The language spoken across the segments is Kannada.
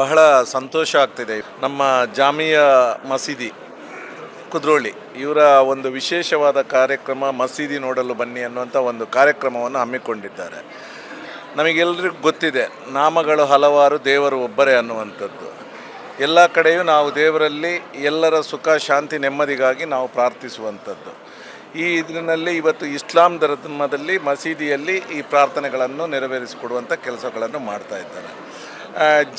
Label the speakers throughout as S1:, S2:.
S1: ಬಹಳ ಸಂತೋಷ ಆಗ್ತಿದೆ. ನಮ್ಮ ಜಾಮಿಯ ಮಸೀದಿ, ಕುದ್ರೋಳಿ, ಇವರ ಒಂದು ವಿಶೇಷವಾದ ಕಾರ್ಯಕ್ರಮ ಮಸೀದಿ ನೋಡಲು ಬನ್ನಿ ಅನ್ನುವಂಥ ಒಂದು ಕಾರ್ಯಕ್ರಮವನ್ನು ಹಮ್ಮಿಕೊಂಡಿದ್ದಾರೆ. ನಮಗೆಲ್ಲರಿಗೂ ಗೊತ್ತಿದೆ, ನಾಮಗಳು ಹಲವಾರು ದೇವರು ಒಬ್ಬರೇ ಅನ್ನುವಂಥದ್ದು. ಎಲ್ಲ ಕಡೆಯೂ ನಾವು ದೇವರಲ್ಲಿ ಎಲ್ಲರ ಸುಖ, ಶಾಂತಿ, ನೆಮ್ಮದಿಗಾಗಿ ನಾವು ಪ್ರಾರ್ಥಿಸುವಂಥದ್ದು. ಈ ಇದರಲ್ಲಿ ಇವತ್ತು ಇಸ್ಲಾಂ ಧರ್ಮದಲ್ಲಿ ಮಸೀದಿಯಲ್ಲಿ ಈ ಪ್ರಾರ್ಥನೆಗಳನ್ನು ನೆರವೇರಿಸಿಕೊಡುವಂಥ ಕೆಲಸಗಳನ್ನು ಮಾಡ್ತಾ ಇದ್ದಾರೆ.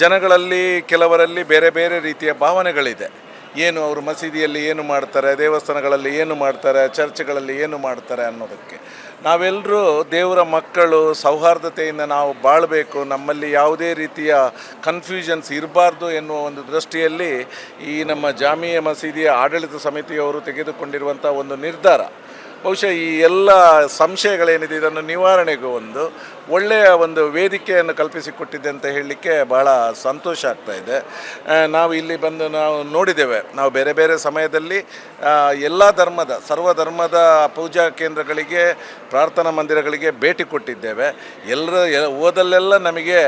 S1: ಜನಗಳಲ್ಲಿ ಕೆಲವರಲ್ಲಿ ಬೇರೆ ಬೇರೆ ರೀತಿಯ ಭಾವನೆಗಳಿದೆ. ಏನು ಅವರು ಮಸೀದಿಯಲ್ಲಿ ಏನು ಮಾಡ್ತಾರೆ, ದೇವಸ್ಥಾನಗಳಲ್ಲಿ ಏನು ಮಾಡ್ತಾರೆ, ಚರ್ಚ್ಗಳಲ್ಲಿ ಏನು ಮಾಡ್ತಾರೆ ಅನ್ನೋದಕ್ಕೆ. ನಾವೆಲ್ಲರೂ ದೇವರ ಮಕ್ಕಳು ಸೌಹಾರ್ದತೆಯಿಂದ ನಾವು ಬಾಳಬೇಕು, ನಮ್ಮಲ್ಲಿ ಯಾವುದೇ ರೀತಿಯ ಕನ್ಫ್ಯೂಷನ್ಸ್ ಇರಬಾರ್ದು ಎನ್ನುವ ಒಂದು ದೃಷ್ಟಿಯಲ್ಲಿ ಈ ನಮ್ಮ ಜಾಮಿಯ ಮಸೀದಿಯ ಆಡಳಿತ ಸಮಿತಿಯವರು ತೆಗೆದುಕೊಂಡಿರುವಂಥ ಒಂದು ನಿರ್ಧಾರ. ಬಹುಶಃ ಈ ಎಲ್ಲ ಸಂಶಯಗಳೇನಿದೆ, ಇದನ್ನು ನಿವಾರಣೆಗೂ ಒಂದು ಒಳ್ಳೆಯ ಒಂದು ವೇದಿಕೆಯನ್ನು ಕಲ್ಪಿಸಿಕೊಟ್ಟಿದೆ ಅಂತ ಹೇಳಲಿಕ್ಕೆ ಬಹಳ ಸಂತೋಷ ಆಗ್ತಾ ಇದೆ. ನಾವು ಇಲ್ಲಿ ಬಂದು ನಾವು ನೋಡಿದ್ದೇವೆ, ನಾವು ಬೇರೆ ಬೇರೆ ಸಮಯದಲ್ಲಿ ಎಲ್ಲ ಧರ್ಮದ, ಸರ್ವ ಧರ್ಮದ ಪೂಜಾ ಕೇಂದ್ರಗಳಿಗೆ, ಪ್ರಾರ್ಥನಾ ಮಂದಿರಗಳಿಗೆ ಭೇಟಿ ಕೊಟ್ಟಿದ್ದೇವೆ. ಎಲ್ಲರ ಹೋದಲ್ಲೆಲ್ಲ ನಮಗೆ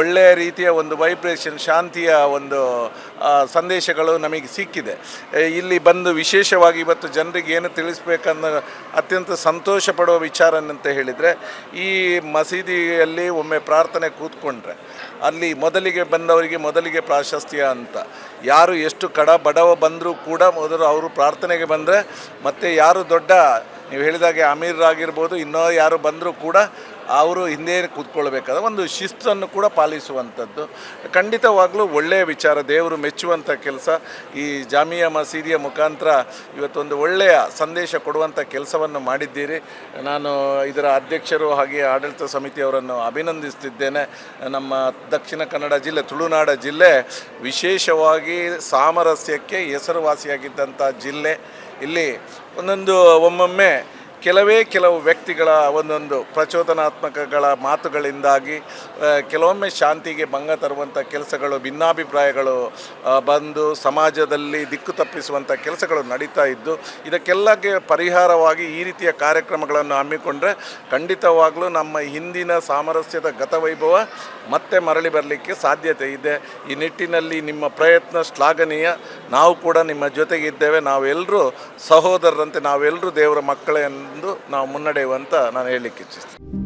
S1: ಒಳ್ಳೆಯ ರೀತಿಯ ಒಂದು ವೈಬ್ರೇಷನ್ ಶಾಂತಿಯ ಒಂದು ಸಂದೇಶಗಳು ನಮಗೆ ಸಿಕ್ಕಿದೆ. ಇಲ್ಲಿ ಬಂದು ವಿಶೇಷವಾಗಿ ಇವತ್ತು ಜನರಿಗೆ ಏನು ತಿಳಿಸ್ಬೇಕನ್ನೋ ಅತ್ಯಂತ ಸಂತೋಷ ಪಡುವ ವಿಚಾರ ಅಂತ ಹೇಳಿದರೆ, ಈ ಮಸೀದಿಯಲ್ಲಿ ಒಮ್ಮೆ ಪ್ರಾರ್ಥನೆ ಕೂತ್ಕೊಂಡ್ರೆ, ಅಲ್ಲಿ ಮೊದಲಿಗೆ ಬಂದವರಿಗೆ ಮೊದಲಿಗೆ ಪ್ರಾಶಸ್ತ್ಯ ಅಂತ. ಯಾರು ಎಷ್ಟು ಕಡ ಬಡವ ಬಂದರೂ ಕೂಡ ಮೊದಲು ಅವರು ಪ್ರಾರ್ಥನೆಗೆ ಬಂದರೆ ಮತ್ತು ಯಾರು ದೊಡ್ಡ ನೀವು ಹೇಳಿದಾಗೆ ಅಮೀರಾಗಿರ್ಬೋದು ಇನ್ನೂ ಯಾರು ಬಂದರೂ ಕೂಡ ಅವರು ಹಿಂದೆ ಕೂತ್ಕೊಳ್ಬೇಕಾದ ಒಂದು ಶಿಸ್ತನ್ನು ಕೂಡ ಪಾಲಿಸುವಂಥದ್ದು. ಖಂಡಿತವಾಗಲೂ ಒಳ್ಳೆಯ ವಿಚಾರ, ದೇವರು ಮೆಚ್ಚುವಂಥ ಕೆಲಸ, ಈ ಜಾಮಿಯಾ ಮಸೀದಿಯ ಮುಖಾಂತರ ಇವತ್ತೊಂದು ಒಳ್ಳೆಯ ಸಂದೇಶ ಕೊಡುವಂಥ ಕೆಲಸವನ್ನು ಮಾಡಿದ್ದೀರಿ. ನಾನು ಇದರ ಅಧ್ಯಕ್ಷರು ಹಾಗೆ ಆಡಳಿತ ಸಮಿತಿಯವರನ್ನು ಅಭಿನಂದಿಸ್ತಿದ್ದೇನೆ. ನಮ್ಮ ದಕ್ಷಿಣ ಕನ್ನಡ ಜಿಲ್ಲೆ, ತುಳುನಾಡ ಜಿಲ್ಲೆ ವಿಶೇಷವಾಗಿ ಸಾಮರಸ್ಯಕ್ಕೆ ಹೆಸರುವಾಸಿಯಾಗಿದ್ದಂಥ ಜಿಲ್ಲೆ. ಇಲ್ಲಿ ಒಂದೊಂದು ಒಮ್ಮೊಮ್ಮೆ ಕೆಲವೇ ಕೆಲವು ವ್ಯಕ್ತಿಗಳ ಒಂದೊಂದು ಪ್ರಚೋದನಾತ್ಮಕಗಳ ಮಾತುಗಳಿಂದಾಗಿ ಕೆಲವೊಮ್ಮೆ ಶಾಂತಿಗೆ ಭಂಗ ತರುವಂಥ ಕೆಲಸಗಳು, ಭಿನ್ನಾಭಿಪ್ರಾಯಗಳು ಬಂದು ಸಮಾಜದಲ್ಲಿ ದಿಕ್ಕು ತಪ್ಪಿಸುವಂಥ ಕೆಲಸಗಳು ನಡೀತಾ ಇದ್ದು, ಇದಕ್ಕೆಲ್ಲಕ್ಕೆ ಪರಿಹಾರವಾಗಿ ಈ ರೀತಿಯ ಕಾರ್ಯಕ್ರಮಗಳನ್ನು ಹಮ್ಮಿಕೊಂಡ್ರೆ ಖಂಡಿತವಾಗಲೂ ನಮ್ಮ ಹಿಂದಿನ ಸಾಮರಸ್ಯದ ಗತವೈಭವ ಮತ್ತೆ ಮರಳಿ ಬರಲಿಕ್ಕೆ ಸಾಧ್ಯತೆ ಇದೆ. ಈ ನಿಟ್ಟಿನಲ್ಲಿ ನಿಮ್ಮ ಪ್ರಯತ್ನ ಶ್ಲಾಘನೀಯ. ನಾವು ಕೂಡ ನಿಮ್ಮ ಜೊತೆಗಿದ್ದೇವೆ ನಾವೆಲ್ಲರೂ ಸಹೋದರರಂತೆ ನಾವೆಲ್ಲರೂ ದೇವರ ಮಕ್ಕಳೇ ಎಂದು ನಾವು ಮುನ್ನಡೆಯುವಂತ ನಾನು ಹೇಳಲಿಕ್ಕೆ ಇಚ್ಛಿಸ್ತೀನಿ.